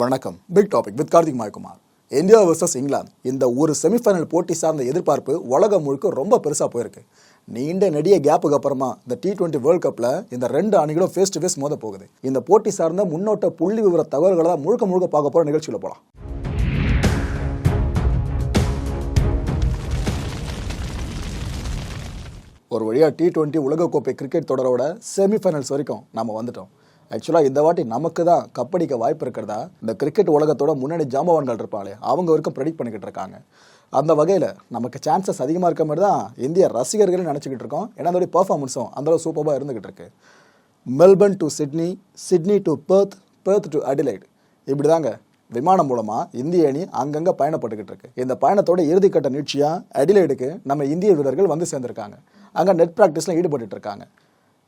வணக்கம். Big topic with Karthik Mayakumar. India versus England. இந்த ஒரு செமிஃபைனல் போட்டி சார்ந்த எதிர்பார்ப்பு உலகம் முழுக்க ரொம்ப பெருசாக போயிருக்கு. நீண்ட நெடிய கேப்புக்கு அப்புறமா இந்த டி டுவெண்ட்டி வேர்ல்ட் கப்பில் இந்த ரெண்டு அணிகளும் ஃபேஸ் டு ஃபேஸ் மோத போகுது. இந்த போட்டி சார்ந்த முன்னோட்ட புள்ளி விவர தகவல்களை தான் முழுக்க முழுக்க பார்க்க போகிற நிகழ்ச்சியில் போகலாம் ஒரு வழியாக டி டுவெண்ட்டி உலகக்கோப்பை கிரிக்கெட் தொடரோட செமிஃபைனல்ஸ் வரைக்கும் நம்ம வந்துட்டோம். ஆக்சுவலாக இந்த வாட்டி நமக்கு தான் கப்படிக்க வாய்ப்பு இருக்கிறதா? இந்த கிரிக்கெட் உலகத்தோட முன்னணி ஜாம்பவான்கள் இருப்பாங்களே அவங்க வரைக்கும் ப்ரெடிக்ட் பண்ணிக்கிட்டு இருக்காங்க. அந்த வகையில் நமக்கு சான்சஸ் அதிகமாக இருக்க மாதிரி தான் இந்திய ரசிகர்களும் நினச்சிக்கிட்டு இருக்கோம். ஏன்னா அதோடைய பர்ஃபார்மன்ஸும் அந்தளவு சூப்பராக இருந்துகிட்டு இருக்கு. Melbourne to Sydney Sydney to Perth Perth to Adelaide இப்படி தாங்க விமானம் மூலமாக இந்திய அணி அங்கங்கே பயணப்பட்டுக்கிட்டு இருக்கு. இந்த பயணத்தோட இறுதிக்கட்ட நிகழ்ச்சியாக அடிலைடுக்கு நம்ம இந்திய வீரர்கள் வந்து சேர்ந்திருக்காங்க. அங்கே நெட் ப்ராக்டிஸில் ஈடுபட்டு இருக்காங்க.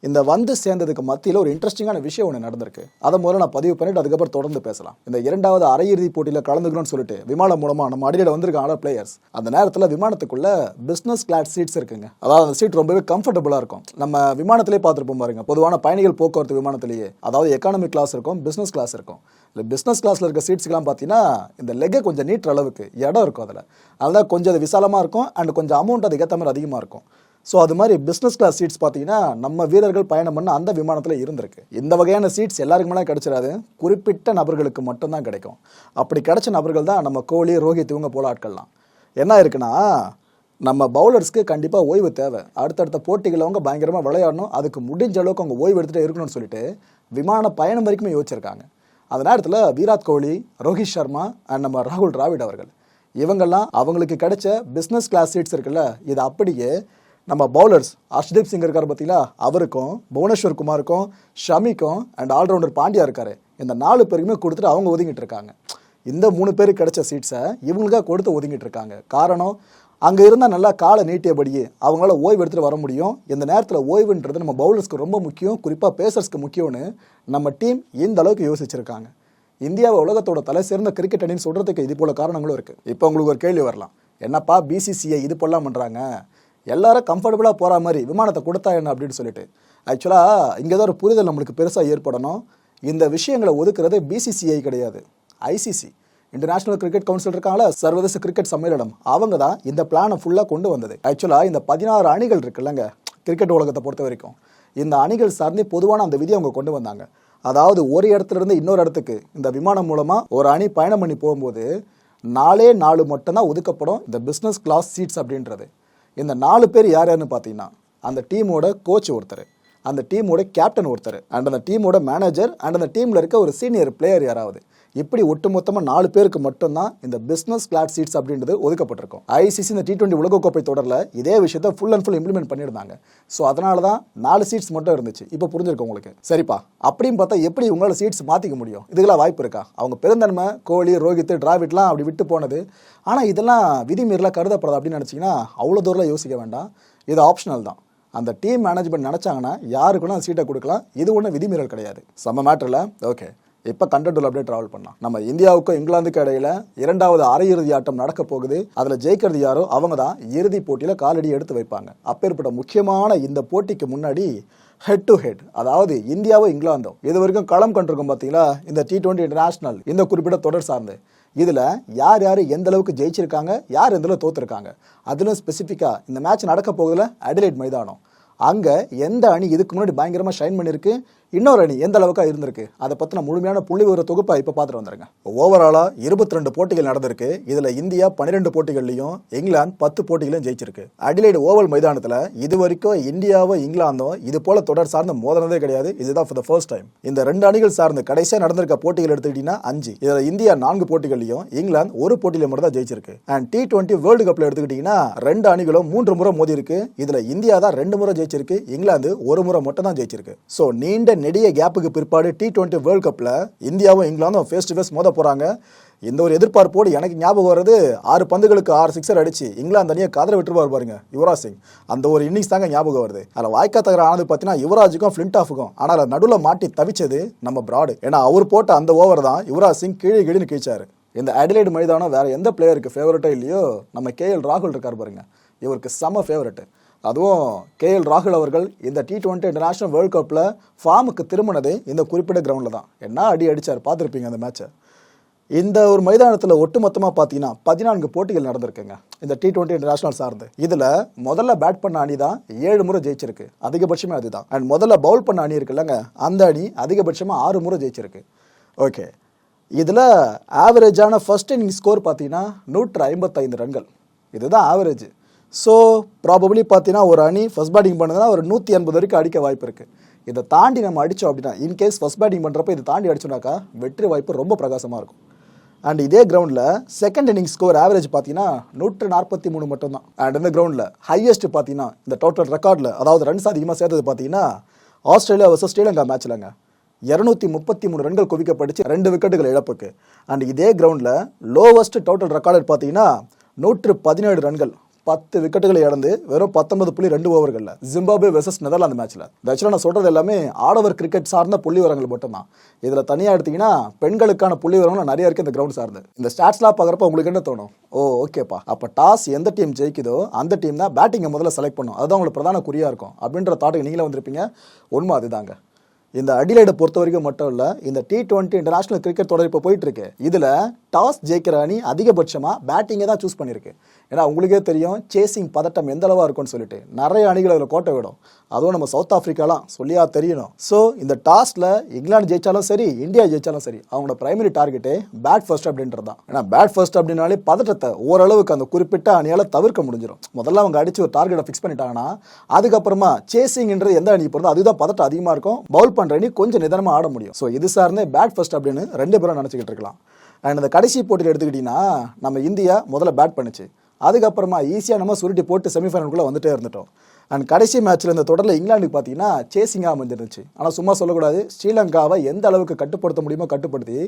இந்த வந்து சேர்ந்ததுக்கு மத்தியில் ஒரு இன்ட்ரெஸ்டிங்கான விஷயம் ஒன்று நடந்திருக்கு. அதை முதல்ல நான் பதிவு பண்ணிட்டு அதுக்கப்புறம் தொடர்ந்து பேசலாம். இந்த இரண்டாவது அரையிறுதி போட்டியில் கலந்துக்கணும்னு சொல்லிட்டு விமானம் மூலமாக நம்ம அடியில் வந்திருக்காங்க பிளேயர்ஸ் அந்த நேரத்தில் விமானத்துக்குள்ள பிஸ்னஸ் கிளாஸ் சீட்ஸ் இருக்குங்க. அதாவது அந்த சீட் ரொம்பவே கம்ஃபர்டபுளாக இருக்கும். நம்ம விமானத்திலே பார்த்துருப்போம் பாருங்க. பொதுவான பயணிகள் போக்குவரத்து விமானத்திலேயே. அதாவது எக்கானமி கிளாஸ் இருக்கும் பிஸ்னஸ் கிளாஸ் இருக்கும். இல்லை பிஸ்னஸ் கிளாஸில் இருக்க சீட்ஸ்க்கெலாம் பார்த்தீங்கன்னா இந்த லெக்கை கொஞ்சம் நீட்டுற அளவுக்கு இடம் இருக்கும் அதில். அதனால் கொஞ்சம் அது விசாலமாக இருக்கும் அண்ட் கொஞ்சம் அமௌண்ட் அதுக்கேற்ற மாதிரி அதிகமாக இருக்கும். ஸோ அது மாதிரி பிஸ்னஸ் கிளாஸ் சீட்ஸ் பார்த்தீங்கன்னா நம்ம வீரர்கள் பயணம் பண்ண அந்த விமானத்தில் இருந்திருக்கு. இந்த வகையான சீட்ஸ் எல்லாருக்குமே கிடைச்சிடாது குறிப்பிட்ட நபர்களுக்கு மட்டும்தான் கிடைக்கும். அப்படி கிடைச்ச நபர்கள் தான் நம்ம கோலி ரோஹித் இவங்க போல ஆட்கள்லாம். என்ன இருக்குன்னா நம்ம பவுலர்ஸ்க்கு கண்டிப்பாக ஓய்வு தேவை. அடுத்தடுத்த போட்டிகள் அவங்க பயங்கரமாக விளையாடணும். அதுக்கு முடிஞ்ச அளவுக்கு அவங்க ஓய்வு எடுத்துகிட்டே இருக்கணும்னு சொல்லிட்டு விமான பயணம் வரைக்குமே யோசிச்சிருக்காங்க. அந்த நேரத்தில் விராட் கோலி ரோஹித் சர்மா அண்ட் நம்ம ராகுல் டிராவிட் அவர்கள். இவங்கெல்லாம் அவங்களுக்கு கிடைச்ச பிஸ்னஸ் கிளாஸ் சீட்ஸ் இருக்குல்ல இது அப்படியே நம்ம பவுலர்ஸ் அர்ஷ்தீப் சிங் இருக்கார் பார்த்தீங்களா? அவருக்கும் புவனேஸ்வர் குமாருக்கும் ஷமிக்கும் அண்ட் ஆல்ரவுண்டர் பாண்டியா இருக்காரு. இந்த நாலு பேருக்குமே கொடுத்துட்டு அவங்க ஒதுங்கிட்டு இருக்காங்க. இந்த மூணு பேருக்கு கிடைச்ச சீட்ஸை இவங்களுக்காக கொடுத்து ஒதுங்கிட்டு இருக்காங்க. காரணம் அங்கே இருந்தால் நல்லா காலை நீட்டியபடியே அவங்களால ஓய்வு எடுத்துகிட்டு வர முடியும். இந்த நேரத்தில் ஓய்வுன்றது நம்ம பவுலர்ஸ்க்கு ரொம்ப முக்கியம். குறிப்பாக பேசர்ஸ்க்கு முக்கியம்னு நம்ம டீம் இந்த அளவுக்கு யோசிச்சிருக்காங்க. இந்தியாவை உலகத்தோட தலை சிறந்த கிரிக்கெட் அணின்னு சொல்கிறதுக்கு இது போல காரணங்களும் இருக்குது இப்போ உங்களுக்கு ஒரு கேள்வி வரலாம். என்னப்பா பிசிசிஐ இது போலாம் பண்ணுறாங்க எல்லாரும் கம்ஃபர்டபுளாக போகிற மாதிரி விமானத்தை கொடுத்தா என்ன அப்படின்னு சொல்லிட்டு. ஆக்சுவலாக இங்கே தான் ஒரு புரிதல் நம்மளுக்கு பெருசாக ஏற்படணும். இந்த விஷயங்களை ஒதுக்குறது பிசிசிஐ கிடையாது. ஐசிசி இன்டர்நேஷனல் கிரிக்கெட் கவுன்சில் இருக்காங்களா சர்வதேச கிரிக்கெட் சம்மேளனம். அவங்க தான் இந்த பிளானை ஃபுல்லாக கொண்டு வந்தது. ஆக்சுவலாக இந்த பதினாறு அணிகள் இருக்குல்லங்க கிரிக்கெட் உலகத்தை பொறுத்த வரைக்கும். இந்த அணிகள் சார்ந்து பொதுவான அந்த விதியை அவங்க கொண்டு வந்தாங்க. அதாவது ஒரு இடத்துல இருந்து இன்னொரு இடத்துக்கு இந்த விமானம் மூலமாக ஒரு அணி பயணம் பண்ணி போகும்போது நாலே நாலு மட்டும்தான் ஒதுக்கப்படும் இந்த பிஸ்னஸ் கிளாஸ் சீட்ஸ் அப்படின்றது. இந்த நாலு பேர் யார் யாருன்னு பார்த்தீங்கன்னா அந்த டீமோட கோச் ஒருத்தர் அந்த டீமோட கேப்டன் ஒருத்தர் அண்ட் அந்த டீமோட மேனேஜர் அண்ட் அந்த டீமில் இருக்க ஒரு சீனியர் பிளேயர் யாராவது. இப்படி ஒட்டுமொத்தமாக நாலு பேருக்கு மட்டும்தான் இந்த பிஸ்னஸ் கிளாட் சீட்ஸ் அப்படின்றது ஒதுக்கப்பட்டிருக்கும். ஐசிசி இந்த டி டுவெண்ட்டி உலகக்கோப்பை தொடரில் இதே விஷயத்த ஃபுல் அண்ட் ஃபுல் இம்ப்ளிமெண்ட் பண்ணியிருந்தாங்க. ஸோ அதனால தான் நாலு சீட்ஸ் மட்டும் இருந்துச்சு. இப்போ புரிஞ்சிருக்கு உங்களுக்கு? சரிப்பா. அப்படின்னு பார்த்தா எப்படி உங்களால் சீட்ஸ் மாற்றிக்க முடியும்? இதுக்கெல்லாம் வாய்ப்பு இருக்கா? அவங்க பெருந்தன்மை கோலி ரோஹித் டிராவிட்லாம் அப்படி விட்டு போனது. ஆனால் இதெல்லாம் விதிமீறலாம் கருதப்படாது அப்படின்னு நினச்சிங்கன்னா அவ்வளோ தூரம் யோசிக்க வேண்டாம். இது ஆப்ஷனல் தான். அந்த டீம் மேனேஜ்மெண்ட் நினச்சாங்கன்னா யாருக்குன்னா சீட்டை கொடுக்கலாம். இது ஒன்றும் விதிமீறல் கிடையாது. செம்ம மேட்டரில் ஓகே இப்போ கண்டென்ட் அப்படியே ட்ராவல் பண்ணலாம். நம்ம இந்தியாவுக்கும் இங்கிலாந்துக்கு இடையில இரண்டாவது அரையிறுதி ஆட்டம் நடக்க போகுது. அதில் ஜெயிக்கிறது யாரோ அவங்க தான் இறுதி போட்டியில் காலடி எடுத்து வைப்பாங்க. அப்பேற்பட்ட முக்கியமான இந்த போட்டிக்கு முன்னாடி ஹெட் டு ஹெட் அதாவது இந்தியாவும் இங்கிலாந்தும் இது வரைக்கும் களம் கண்டிருக்கும் பார்த்தீங்களா இந்த டி டுவெண்ட்டி இன்டர்நேஷனல் இந்த குறிப்பிட்ட தொடர் சார்ந்து. இதில் யார் யார் எந்த அளவுக்கு ஜெயிச்சிருக்காங்க யார் எந்த அளவுக்கு தோத்துருக்காங்க? அதிலும் ஸ்பெசிஃபிக்காக இந்த மேட்ச் நடக்க போகுதுல அடிலைட் மைதானம். அங்கே எந்த அணி இதுக்கு முன்னாடி பயங்கரமாக ஷைன் பண்ணியிருக்கு இன்னொரு அணி எந்த அளவுக்கு இருந்திருக்கு? அதை பற்றின முழுமையான புள்ளி விவர தொகுப்பை இப்போ பார்த்துட்டு வந்துருங்க. ஓவராலாக இருபத்தி ரெண்டு போட்டிகள் நடந்திருக்கு. இதில் இந்தியா பன்னிரெண்டு போட்டிகள்லையும் இங்கிலாந்து பத்து போட்டிகளையும் ஜெயிச்சிருக்கு. அடிலைடு ஓவல் மைதானத்தில் இது வரைக்கும் இந்தியாவும் இங்கிலாந்தும் இது போல தொடர் சார்ந்து மோதினதே கிடையாது. இதுதான் ஃபார் த ஃபர்ஸ்ட் டைம் இந்த ரெண்டு அணிகள் சார்ந்து கடைசியாக நடந்திருக்க போட்டிகள் எடுத்துக்கிட்டீங்கன்னா அஞ்சு. இதில் இந்தியா நான்கு போட்டிகள்லையும் இங்கிலாந்து ஒரு போட்டியில் மட்டும் தான் ஜெயிச்சிருக்கு அண்ட் டி டுவெண்ட்டி வேர்ல்டு கப்பில் எடுத்துக்கிட்டிங்கன்னா ரெண்டு அணிகளும் மூன்று முறை மோதி இருக்கு இதில் இந்தியா தான் ரெண்டு முறை ஜெயிச்சிருக்கு. இங்கிலாந்து ஒரு முறை மட்டும் தான் ஜெயிச்சிருக்கு. ஸோ நீண்ட நெடிய கேப்புக்கு பிற்பாடு டி டுவெண்ட்டி வேர்ல்ட் கப்பில் இந்தியாவும் இங்கிலாந்தும் ஃபேஸ் டு ஃபேஸ் மோத போகிறாங்க இந்த ஒரு எதிர்பார்ப்போடு எனக்கு ஞாபகம் வர்றது ஆறு பந்துகளுக்கு ஆறு சிக்ஸர் அடிச்சு இங்கிலாந்து தனியாக காதல விட்டுருவார் பாருங்க யுவராஜ் சிங். அந்த ஒரு இன்னிங்ஸ் தாங்க ஞாபகம் வருது. அதில் வாய்க்கா தகர ஆனது பார்த்தீங்கன்னா யுவராஜுக்கும் ஃபிளின்ட் ஆஃபுக்கும் ஆனால் அதை நடுவில் மாட்டி தவிச்சது நம்ம பிராடு ஏன்னா அவர் போட்ட அந்த ஓவர் தான் யுவராஜ் சிங் கீழே கீழே கிழிச்சாரு. இந்த அடிலைடு மைதானம் வேற எந்த பிளேயருக்கு ஃபேவரட்டோ இல்லையோ நம்ம கேஎல் ராகுல் இருக்கார் பாருங்க. இவருக்கு செம ஃபேவரட்டு அதுவும் கேஎல் ராகுல் அவர்கள் இந்த டி டுவெண்ட்டி இன்டர்நேஷனல் வேர்ல்ட் கப்பில் ஃபார்முக்கு திரும்பினது இந்த குறிப்பிட்ட கிரவுண்டில் தான். என்ன அடி அடிச்சார் பார்த்துருப்பீங்க அந்த மேட்சை இந்த ஒரு மைதானத்தில் ஒட்டுமொத்தமாக பார்த்தீங்கன்னா பதினான்கு போட்டிகள் நடந்திருக்குங்க இந்த டி டுவெண்ட்டி இன்டர்நேஷனல் சார்ந்து. இதில் முதல்ல பேட் பண்ண அணி தான் ஏழு முறை ஜெயிச்சிருக்கு. அதிகபட்சமே அதுதான். அண்ட் முதல்ல பவுல் பண்ண அணி இருக்குல்லங்க அந்த அணி அதிகபட்சமாக ஆறு முறை ஜெயிச்சிருக்கு. ஓகே இதில் ஆவரேஜான ஃபர்ஸ்ட் இன்னிங் ஸ்கோர் பார்த்தீங்கன்னா நூற்று ஐம்பத்தைந்து ரன்கள். இதுதான் ஆவரேஜ் ஸோ ப்ராபப்ளி பார்த்தீங்கன்னா ஒரு அணி ஃபஸ்ட் பேட்டிங் பண்ணுதுன்னா ஒரு நூற்றி எண்பது வரைக்கும் அடிக்க வாய்ப்பு இருக்குது இதை தாண்டி நம்ம அடித்தோம் அப்படின்னா இன்கேஸ் ஃபஸ்ட் பேட்டிங் பண்ணுறப்ப இதை தாண்டி அடிச்சோம்னாக்கா வெற்றி வாய்ப்பு ரொம்ப பிரகாசமாக இருக்கும். அண்ட் இதே கிரவுண்டில் செகண்ட் இன்னிங் ஸ்கோர் ஆவரேஜ் பார்த்தீங்கன்னா நூற்று நாற்பத்தி மூணு மட்டும்தான். அண்ட் இந்த கிரவுண்டில் ஹையஸ்ட் பார்த்தீங்கன்னா இந்த டோட்டல் ரெக்கார்டில் அதாவது ரன்ஸ் அதிகமாக சேர்த்தது பார்த்தீங்கன்னா ஆஸ்திரேலியா வர்சஸ் ஸ்ரீலங்கா மேட்ச்லங்க இரநூத்தி முப்பத்தி மூணு ரன்கள் குவிக்கப்பட்டுச்சு ரெண்டு விக்கெட்டுகள் இழப்புக்கு. அண்ட் இதே கிரவுண்டில் லோவஸ்ட் டோட்டல் ரெக்கார்டு பார்த்தீங்கன்னா நூற்று பதினேழு ரன்கள். பத்து விக்கெட்டுகளை இழந்து வெறும் பத்தொன்பது புள்ளி ரெண்டு ஓவர்களில் ஜிம்பாபே வெர்சஸ் நெதர்லாந்து மேட்ச்சில் ஆக்சுவலாக நான் சொல்கிறது எல்லாமே ஆடவர் கிரிக்கெட் சார்ந்த புள்ளி விவரங்கள் மட்டும்தான். இதில் தனியாக எடுத்தீங்கன்னா பெண்களுக்கான புள்ளி விவரங்கள் நிறைய இருக்குது இந்த கிரவுண்ட் சார்ந்து. இந்த ஸ்டாட்ஸ்லாம் பார்க்குறப்ப உங்களுக்கு என்ன தோணும்? ஓ ஓகேப்பா அப்போ டாஸ் எந்த டீம் ஜெயிக்குதோ அந்த டீம் தான் பேட்டிங்கை முதல்ல செலக்ட் பண்ணும். அதுதான் உங்களுக்கு பிரதான குறியாக இருக்கும். அப்படின்ற தாட்டுக்கு நீங்களே வந்திருப்பீங்க. உண்மை அதுதாங்க. இந்த அடிலைடை பொறுத்த வரைக்கும் மட்டும் இல்லை இந்த டி டுவெண்ட்டி இன்டர்நேஷனல் கிரிக்கெட் தொடர் இப்போ போயிட்டு இருக்கு இதில் டாஸ் ஜெயிக்கிற அணி அதிகபட்சமாக பேட்டிங்கை தான் சூஸ் பண்ணியிருக்கு. ஏன்னா உங்களுக்கே தெரியும் சேசிங் பதட்டம் எந்த அளவாக இருக்கும்னு சொல்லிட்டு. நிறைய அணிகள் அதில் கோட்டை விடும். அதுவும் நம்ம சவுத் ஆஃப்ரிக்காலாம் சொல்லியா தெரியணும். ஸோ இந்த டாஸில் இங்கிலாந்து ஜெயிச்சாலும் சரி இந்தியா ஜெயிச்சாலும் சரி அவங்களோட பிரைமரி டார்கெட்டே பேட் ஃபர்ஸ்ட் அப்படின்றது தான். ஏன்னா பேட் ஃபர்ஸ்ட் அப்படின்னாலே பதட்டத்தை ஓரளவுக்கு அந்த குறிப்பிட்ட அணியால் தவிர்க்க முடிஞ்சிடும் முதல்ல அவங்க அடிச்சு ஒரு டார்கெட்டை ஃபிக்ஸ் பண்ணிட்டாங்கன்னா அதுக்கப்புறமா சேசிங்ன்றது எந்த அணி போகிறதோ அதுதான் பதட்டம் அதிகமாக இருக்கும். பவுல் பண்ணுற அணி கொஞ்சம் நிதானமாக ஆட முடியும். ஸோ இது சார்ந்தே பேட் ஃபர்ஸ்ட் அப்படின்னு ரெண்டு பேரும் நினச்சிக்கிட்டு இருக்கலாம். அண்ட் இந்த கடைசி போட்டியில் எடுத்துக்கிட்டிங்கன்னா நம்ம இந்தியா முதல்ல பேட் பண்ணுச்சு. அதுக்கப்புறமா ஈஸியாக நம்ம சுருட்டி போட்டு செமிஃபைனலுக்குள்ளே வந்துட்டே இருந்துட்டோம். அண்ட் கடைசி மேட்ச்சில் இந்த தொடரில் இங்கிலாந்துக்கு பார்த்தீங்கன்னா சேசிங்காக அமைஞ்சிருந்துச்சு. ஆனால் சும்மா சொல்லக்கூடாது. ஸ்ரீலங்காவை எந்த அளவுக்கு கட்டுப்படுத்த முடியுமோ கட்டுப்படுத்தி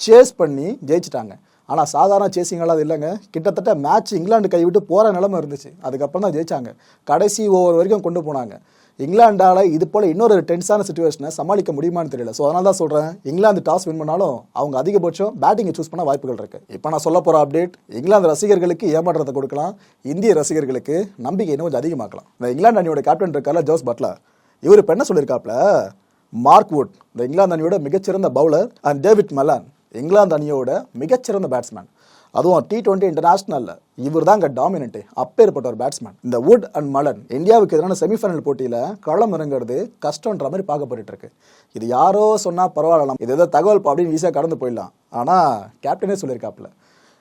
சேஸ் பண்ணி ஜெயிச்சிட்டாங்க. ஆனால் சாதாரண சேசிங்கெல்லாம் அது இல்லைங்க. கிட்டத்தட்ட மேட்ச் இங்கிலாந்து கைவிட்டு போகிற நிலமை இருந்துச்சு. அதுக்கப்புறம் தான் ஜெயிச்சாங்க. கடைசி ஓவர் வரைக்கும் கொண்டு போனாங்க. இங்கிலாண்டால் இது போல் இன்னொரு டென்ஸான சுச்சுவேஷனை சமாளிக்க முடியுமான்னு தெரியல. ஸோ அதனால தான் சொல்கிறேன் இங்கிலாந்து டாஸ் வின் பண்ணாலும் அவங்க அதிகபட்சம் பேட்டிங்கை சூஸ் பண்ண வாய்ப்புகள் இருக்குது இப்போ நான் சொல்ல போகிற அப்டேட் இங்கிலாந்து ரசிகர்களுக்கு ஏமாற்றத்தை கொடுக்கலாம். இந்திய ரசிகர்களுக்கு நம்பிக்கை இன்னும் கொஞ்சம் அதிகமாக்கலாம். இந்த இங்கிலாந்து அணியோட கேப்டன் இருக்கார்ல ஜோஸ் பட்லர் இவர் இப்போ என்ன சொல்லியிருக்காப்ல மார்க் வுட் இந்த இங்கிலாந்து அணியோட மிகச்சிறந்த bowler and David Malan England அணியோட மிகச்சிறந்த பேட்ஸ்மேன் அதுவும் டி டுவெண்ட்டி இன்டர்நேஷ்னலில் இவர் தான் அங்கே டாமினன்ட் அப்பேற்பட்ட ஒரு பேட்ஸ்மேன் இந்த வுட் அண்ட் மலன் இந்தியாவுக்கு எதிரான செமிஃபைனல் போட்டியில் களம் இறங்குறது கஷ்டன்ற மாதிரி பார்க்கப்பட்டு இருக்கு இது யாரோ சொன்னால் பரவாயில்லாம் இது ஏதோ தகவல் அப்படின்னு ஈஸியாக கடந்து போயிடலாம். ஆனால் கேப்டனே சொல்லியிருக்காப்புல.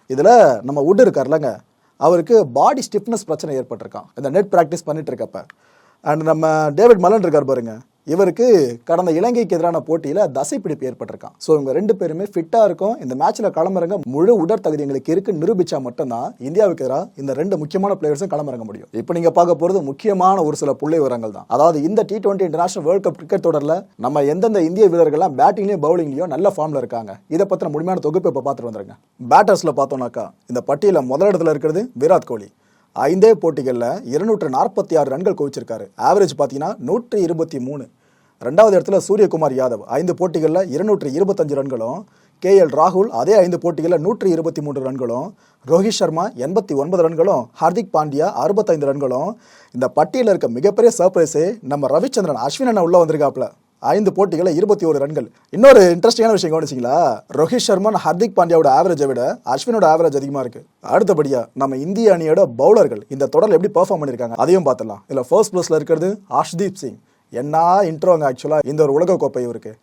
இதில் நம்ம வுட் இருக்கார்லங்க. அவருக்கு பாடி ஸ்டிஃப்னஸ் பிரச்சனை ஏற்பட்டிருக்கான் இந்த நெட் ப்ராக்டிஸ் பண்ணிட்டு இருக்கப்ப அண்ட் நம்ம டேவிட் மலன் இருக்கார் பாருங்கள் இவருக்கு கடந்த இலங்கைக்கு எதிரான போட்டியில் தசைப்பிடிப்பு ஏற்பட்டிருக்கான். ஸோ இவங்க ரெண்டு பேருமே ஃபிட்டாக இருக்கும். இந்த மேட்ச்சில் களமிறங்க முழு உடற்தகுதி எங்களுக்கு இருக்கு. நிரூபிச்சா மட்டும்தான் இந்தியாவுக்கு எதிராக இந்த ரெண்டு முக்கியமான பிளேயர்ஸும் களமிறங்க முடியும். இப்போ நீங்கள் பார்க்க போகிறது முக்கியமான ஒரு சில புள்ளி விவரங்கள் தான். அதாவது இந்த T twenty international world cup cricket தொடரில் நம்ம எந்தெந்த இந்திய வீரர்கள்லாம் பேட்டிங்லையும் பவுலிங்லையும் நல்ல ஃபார்மில் இருக்காங்க. இதை பற்றின முழுமையான தொகுப்பு இப்போ பார்த்துட்டு வந்துருங்க. பேட்டர்ஸில் பார்த்தோம்னாக்கா இந்த பட்டியலில் முதலிடத்தில் இருக்கிறது விராட் கோலி. ஐந்தே போட்டிகளில் இருநூற்று நாற்பத்தி ஆறு ரன்கள் குவிச்சிருக்காரு. ஆவரேஜ் பார்த்தீங்கன்னா நூற்றி இருபத்தி மூணு. ரெண்டாவது இடத்துல சூரியகுமார் யாதவ். ஐந்து போட்டிகளில் இருநூற்று இருபத்தஞ்சு ரன்களும். கே எல் ராகுல் அதே ஐந்து போட்டிகளில் நூற்றி இருபத்தி மூன்று ரன்களும். ரோஹித் சர்மா எண்பத்தி ஒன்பது ரன்களும். ஹார்திக் பாண்டியா அறுபத்தைந்து ரன்களும். இந்த பட்டியலில் இருக்க மிகப்பெரிய சர்ப்ரைஸே நம்ம ரவிச்சந்திரன் அஸ்வின் அண்ணா உள்ளே வந்திருக்காப்ல ஐந்து போட்டிகளில் இருபத்தி ஒரு ரன்கள். இன்னொரு இன்ட்ரெஸ்டிங்கான விஷயம் கவனிச்சிங்களா? ரோஹித் சர்மா ஹர்திக் பாண்டியாவோட ஆவரேஜை விட அஸ்வினோட ஆவரேஜ் அதிகமாக இருக்கு. அடுத்தபடியா நம்ம இந்திய அணியோட பவுலர்கள் இந்த தொடரில் எப்படி பெர்ஃபார்ம் பண்ணியிருக்காங்க அதையும் பார்த்துலாம் இதில் ஃபர்ஸ்ட் பிளேஸ்ல இருக்கிறது ஹர்ஷ்தீப் சிங். என்ன இன்ட்ரோங்க ஆக்சுவலாக இந்த ஒரு உலகக்கோப்பை இவருக்கு.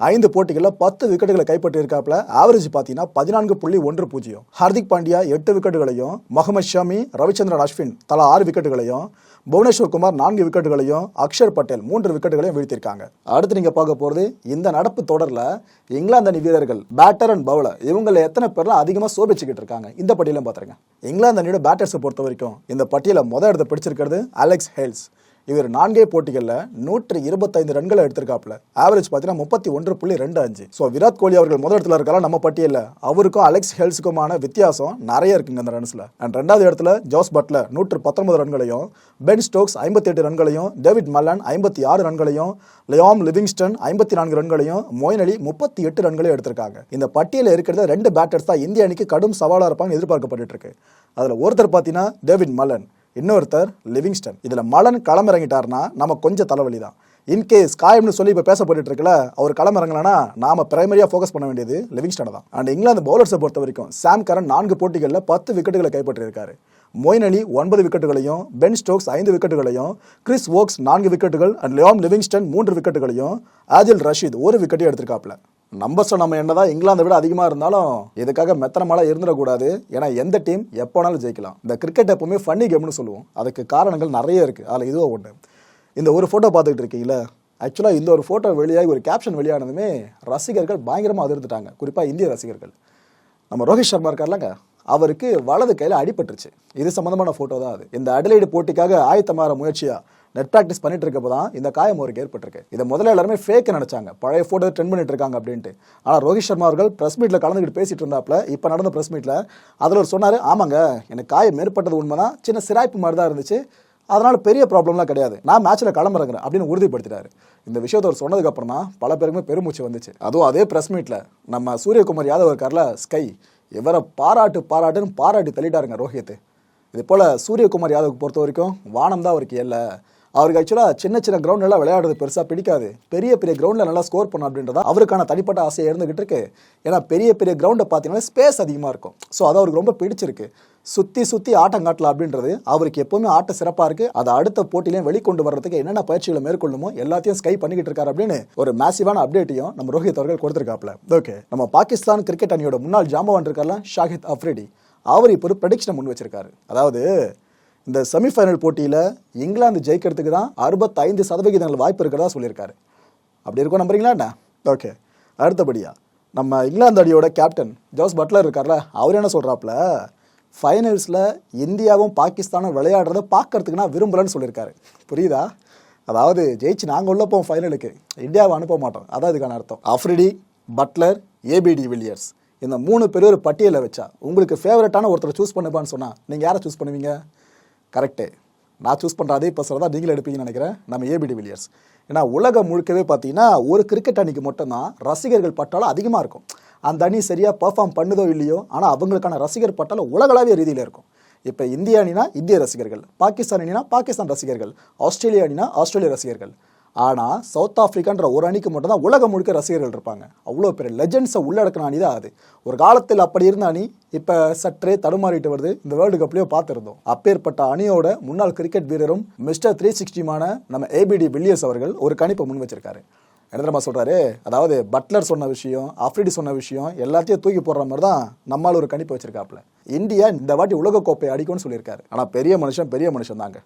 ஐந்து போட்டிகளில் பத்து விக்கெட்டுகளை கைப்பற்றியிருக்காப்புல ஆவரேஜ் பார்த்தீங்கன்னா பதினான்கு புள்ளி ஒன்று பூஜ்ஜியம். ஹார்திக் பாண்டியா எட்டு விக்கெட்டுகளையும் முகமது ஷமி ரவிச்சந்திரன் அஸ்வின் தலா ஆறு விக்கெட்டுகளையும் புவனேஸ்வர் குமார் நான்கு விக்கெட்டுகளையும் அக்ஷர் பட்டேல் மூன்று விக்கெட்டுகளையும் வீழ்த்திருக்காங்க அடுத்து நீங்கள் பார்க்க போகிறது இந்த நடப்பு தொடரில் இங்கிலாந்து அணி வீரர்கள் பேட்டர் அண்ட் பவுலர் இவங்கள எத்தனை பேர்லாம் அதிகமாக சோபிச்சுக்கிட்டு இருக்காங்க? இந்த பட்டியலும் பார்த்துருங்க. இங்கிலாந்து அணியோட பேட்டர்ஸை பொறுத்த வரைக்கும் இந்த பட்டியலை முதல் இடத்தை பிடிச்சிருக்கிறது அலெக்ஸ் ஹேல்ஸ் இவர் நான்கே போட்டிகளில் நூற்றி இருபத்தைந்து ரன்களை எடுத்திருக்காப்ல ஆவரேஜ் பார்த்தீங்கன்னா முப்பத்தி ஒன்று புள்ளி ரெண்டு அஞ்சு. ஸோ விராட் கோலி அவர்கள் முதல் இடத்துல இருக்கலாம் நம்ம பட்டியலில். அவருக்கும் அலெக்ஸ் ஹெல்ஸுக்குமான வித்தியாசம் நிறைய இருக்குங்க அந்த ரன்ஸில் அண்ட் ரெண்டாவது இடத்துல ஜோஸ் பட்லர் நூற்று பத்தொன்பது ரன்களையும் பென் ஸ்டோக்ஸ் ஐம்பத்தி எட்டு ரன்களையும் டேவிட் மல்லன் ஐம்பத்தி ஆறு ரன்களையும் லியாம் லிவிங்ஸ்டன் ஐம்பத்தி நான்கு ரன்களையும் மொயின் அலி முப்பத்தி எட்டு ரன்களையும் எடுத்திருக்காங்க. இந்த பட்டியலில் இருக்கிறத ரெண்டு பேட்டர்ஸ் தான் இந்திய அணிக்கு கடும் சவாலாக இருப்பாங்க எதிர்பார்க்கப்பட்டு இருக்கு. அதில் ஒருத்தர் பார்த்தீங்கன்னா டேவிட் மல்லன் இன்னொருத்தர் லிவிங்ஸ்டன். இதில் மலன் களமிறங்கிட்டார்னா நம்ம கொஞ்சம் தலைவலி தான் இன்கேஸ் காயம்னு சொல்லி இப்போ பேசப்பட்டு இருக்கல அவர் களமிறங்கலனா நாம பிரைமரியாக ஃபோக்கஸ் பண்ண வேண்டியது லிவிங்ஸ்டன் தான். அண்ட் இங்கிலாந்து பவுலர்ஸை பொறுத்த வரைக்கும் சாம் கரன் நான்கு போட்டிகளில் பத்து விக்கெட்டுகளை கைப்பற்றியிருக்காரு. மொயின் அலி ஒன்பது விக்கெட்டுகளையும் பென் ஸ்டோக்ஸ் ஐந்து விக்கெட்டுகளையும் கிறிஸ் ஓக்ஸ் நான்கு விக்கெட்டுகள் அண்ட் லியோம் லிவிங்ஸ்டன் மூன்று விக்கெட்டுகளையும் ஆஜில் ரஷீத் ஒரு விக்கெட்டையும் எடுத்திருக்காப்ல நம்பர்ஸ் நம்ம என்னதான் இங்கிலாந்தை விட அதிகமாக இருந்தாலும் இதுக்காக மெத்தனமாலாம் இருந்துடக்கூடாது? ஏன்னா எந்த டீம் எப்போனாலும் ஜெயிக்கலாம். இந்த கிரிக்கெட் எப்பவுமே ஃபன்னி கேம்னு சொல்லுவோம். அதுக்கு காரணங்கள் நிறைய இருக்குது அதில் இதுவும் ஒன்று இந்த ஒரு ஃபோட்டோ பார்த்துக்கிட்டு இருக்கீங்களா ஆக்சுவலாக இந்த ஒரு ஃபோட்டோ வெளியாகி ஒரு கேப்ஷன் வெளியானதுமே ரசிகர்கள் பயங்கரமாக அதிர்ந்துட்டாங்க. குறிப்பாக இந்திய ரசிகர்கள். நம்ம ரோஹித் சர்மா இருக்கார்லங்க அவருக்கு வலது கையில் அடிபட்டுருச்சு. இது சம்மந்தமான ஃபோட்டோ தான் அது. இந்த அடலைடு போட்டிக்காக ஆயத்தமாற முயற்சியாக நெட் ப்ராக்டிஸ் பண்ணிட்டு இருக்கப்போ தான் இந்த காயம் அவருக்கு ஏற்பட்டிருக்கு. இதை முதல்ல எல்லாருமே ஃபேக் நினைச்சாங்க. பழைய ஃபோட்டோ ட்ரெண்ட் பண்ணிட்டு இருக்காங்க அப்படின்ட்டு. ஆனால் ரோஹித் சர்மா அவர்கள் ப்ரெஸ் மீட்டில் கலந்துக்கிட்டு பேசிட்டு இருந்தாப்ல இப்போ நடந்த ப்ரெஸ் மீட்டில் அதில் ஒரு சொன்னார் ஆமாங்க எனக்கு காயம் ஏற்பட்டது உண்மைதான். சின்ன சிராய்ப்பு மாதிரி தான் இருந்துச்சு. அதனால் பெரிய ப்ராப்ளம்லாம் கிடையாது. நான் மேட்ச்சில் களமிறங்குறேன் அப்படின்னு உறுதிப்படுத்திட்டாரு. இந்த விஷயத்த அவர் சொன்னதுக்கப்புறம் தான் பல பேருக்குமே பெருமூச்சு வந்துச்சு. அதுவும் அதே ப்ரெஸ் மீட்டில் நம்ம சூரியகுமார் யாதவ் இருக்கார்ல ஸ்கை இவரை பாராட்டு பாராட்டுன்னு பாராட்டி தள்ளிட்டாருங்க ரோஹித். இது போல் சூரியகுமார் யாதவுக்கு பொறுத்த வரைக்கும் வானம் தான் அவருக்கு இல்லை அவருக்கு ஆக்சுவலாக சின்ன சின்ன கிரவுண்ட் விளையாடுறது பெருசாக பிடிக்காது. பெரிய பெரிய கிரவுண்டில் நல்லா ஸ்கோர் பண்ணும் அப்படின்றத அவருக்கான தனிப்பட்ட ஆசை இருந்துகிட்டு இருக்கு. ஏன்னா பெரிய பெரிய கிரவுண்டை பார்த்தீங்கன்னா ஸ்பேஸ் அதிகமாக இருக்கும். ஸோ அது அவருக்கு ரொம்ப பிடிச்சிருக்கு. சுற்றி சுற்றி ஆட்டம் காட்டலாம் அப்படின்றது அவருக்கு எப்போவுமே ஆட்ட சிறப்பாக இருக்குது அதை அடுத்த போட்டியிலையும் வெளிக்கொண்டு வர்றதுக்கு என்னென்ன பயிற்சிகளை மேற்கொள்ளுமோ எல்லாத்தையும் ஸ்கை பண்ணிக்கிட்டு இருக்காரு அப்படின்னு ஒரு மேசிவான அப்டேட்டையும் நம்ம ரோஹித் அவர்கள் கொடுத்துருக்காப்ல ஓகே நம்ம பாகிஸ்தான் கிரிக்கெட் அணியோட முன்னாள் ஜாம்பவான் இருக்கார்ல ஷாஹித் அஃப்ரிடி அவர் இப்போ ஒரு ப்ரெடிக்ஷனை முன் வச்சிருக்காரு. அதாவது இந்த செமிஃபைனல் போட்டியில் இங்கிலாந்து ஜெயிக்கிறதுக்கு தான் அறுபத்தைந்து சதவிகிதங்கள் வாய்ப்பு இருக்கிறதா சொல்லியிருக்காரு. அப்படி இருக்கும் நம்புறீங்களா என்ன? ஓகே அடுத்தபடியா நம்ம இங்கிலாந்து அடியோட கேப்டன் ஜோஸ் பட்லர் இருக்கார்ல அவர் என்ன சொல்கிறாப்புல ஃபைனல்ஸில் இந்தியாவும் பாகிஸ்தானும் விளையாடுறத பார்க்கறதுக்கு நான் விரும்பலன்னு சொல்லியிருக்காரு. புரியுதா? அதாவது ஜெயிச்சு நாங்கள் உள்ள போவோம் ஃபைனலுக்கு இந்தியாவை அனுப்ப மாட்டோம். அதான் இதுக்கான அர்த்தம். Afridi Buttler A B D Villiers. இந்த மூணு பேர் ஒரு பட்டியலை வச்சா உங்களுக்கு ஃபேவரட்டான ஒருத்தரை சூஸ் பண்ணுப்பான்னு சொன்னால் நீங்கள் யாரை சூஸ் பண்ணுவீங்க? கரெக்டு நான் சூஸ் பண்ணுற அதே பசங்க தான் நீங்களும் எடுப்பீங்கன்னு நினைக்கிறேன். நம்ம ஏபிடி வில்லியர்ஸ். ஏன்னா உலகம் முழுக்கவே பார்த்தீங்கன்னா ஒரு கிரிக்கெட் அணிக்கு மட்டும்தான் ரசிகர்கள் பட்டாலும் அதிகமாக இருக்கும். அந்த அணி சரியாக பர்ஃபார்ம் பண்ணுதோ இல்லையோ ஆனால் அவங்களுக்கான ரசிகர் பட்டாலும் உலகளாவிய ரீதியில் இருக்கும். இப்போ இந்திய அணினா இந்திய ரசிகர்கள் பாகிஸ்தான் அணினா பாகிஸ்தான் ரசிகர்கள் ஆஸ்திரேலியா அணினா ஆஸ்திரேலிய ரசிகர்கள். ஆனால் சவுத் ஆஃப்ரிக்கான்ற ஒரு அணிக்கு மட்டும் தான் உலகம் முழுக்க ரசிகர்கள் இருப்பாங்க. அவ்வளோ பெரிய லெஜெண்ட்ஸை உள்ளடக்கின அணி தான் அது. ஒரு காலத்தில் அப்படி இருந்த அணி இப்போ சற்றே தடுமாறிட்டு வருது. இந்த வேர்ல்டு கப்லேயோ பார்த்துருந்தோம். அப்பேற்பட்ட அணியோட முன்னாள் கிரிக்கெட் வீரரும் மிஸ்டர் த்ரீ சிக்ஸ்டிமான நம்ம ஏபிடி வில்லியர்ஸ் அவர்கள் ஒரு கணிப்பை முன் வச்சிருக்காரு. என்ன தெரியுமா சொல்கிறாரு அதாவது பட்லர் சொன்ன விஷயம் ஆஃப்ரிடி சொன்ன விஷயம் எல்லாத்தையும் தூக்கி போடுற மாதிரி தான் நம்மால் ஒரு கணிப்பு வச்சிருக்காப்புல. இந்தியா இந்த வாட்டி உலகக்கோப்பை அடிக்கும்னு சொல்லியிருக்காரு. ஆனால் பெரிய மனுஷன் பெரிய மனுஷன் தாங்க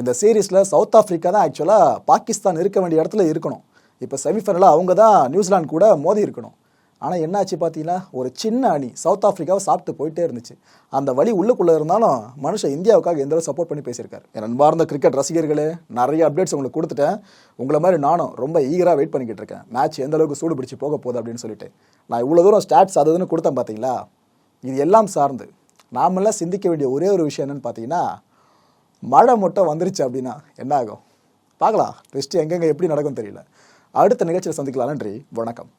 இந்த சீரீஸில் சவுத் ஆஃப்ரிக்கா தான் ஆக்சுவலாக பாகிஸ்தான் இருக்க வேண்டிய இடத்துல இருக்கணும். இப்போ செமிஃபைனலாக அவங்க தான் நியூசிலாந்து கூட மோதி இருக்கணும். ஆனால் என்னாச்சு பார்த்தீங்கன்னா ஒரு சின்ன அணி சவுத் ஆஃப்ரிக்காவை சாப்பிட்டு போயிட்டே இருந்துச்சு. அந்த வழி உள்ளுக்குள்ளே இருந்தாலும் மனுஷன் இந்தியாவுக்காக எந்த அளவு சப்போர்ட் பண்ணி பேசியிருக்காரு. என் அன்பார்ந்த கிரிக்கெட் ரசிகர்களே நிறைய அப்டேட்ஸ் உங்களுக்கு கொடுத்துட்டேன். உங்களை மாதிரி நானும் ரொம்ப ஈகராக வெயிட் பண்ணிக்கிட்டு இருக்கேன். மேட்ச் எந்த அளவுக்கு சூடு பிடிச்சி போக போகுது அப்படின்னு சொல்லிட்டு. நான் இவ்வளோ தூரம் ஸ்டாட்ஸ் அதுன்னு கொடுத்தேன் பார்த்தீங்களா இது எல்லாம் சார்ந்து நாமெல்லாம் சிந்திக்க வேண்டிய ஒரே ஒரு விஷயம் என்னென்னு பார்த்தீங்கன்னா மழை மட்டும் வந்துருச்சு அப்படின்னா என்ன ஆகும்? பார்க்கலாம். ட்விஸ்ட் எங்கெங்கே எப்படி நடக்கும் தெரியல. அடுத்த நிகழ்ச்சியில் சந்திக்கலாம். நன்றி. வணக்கம்.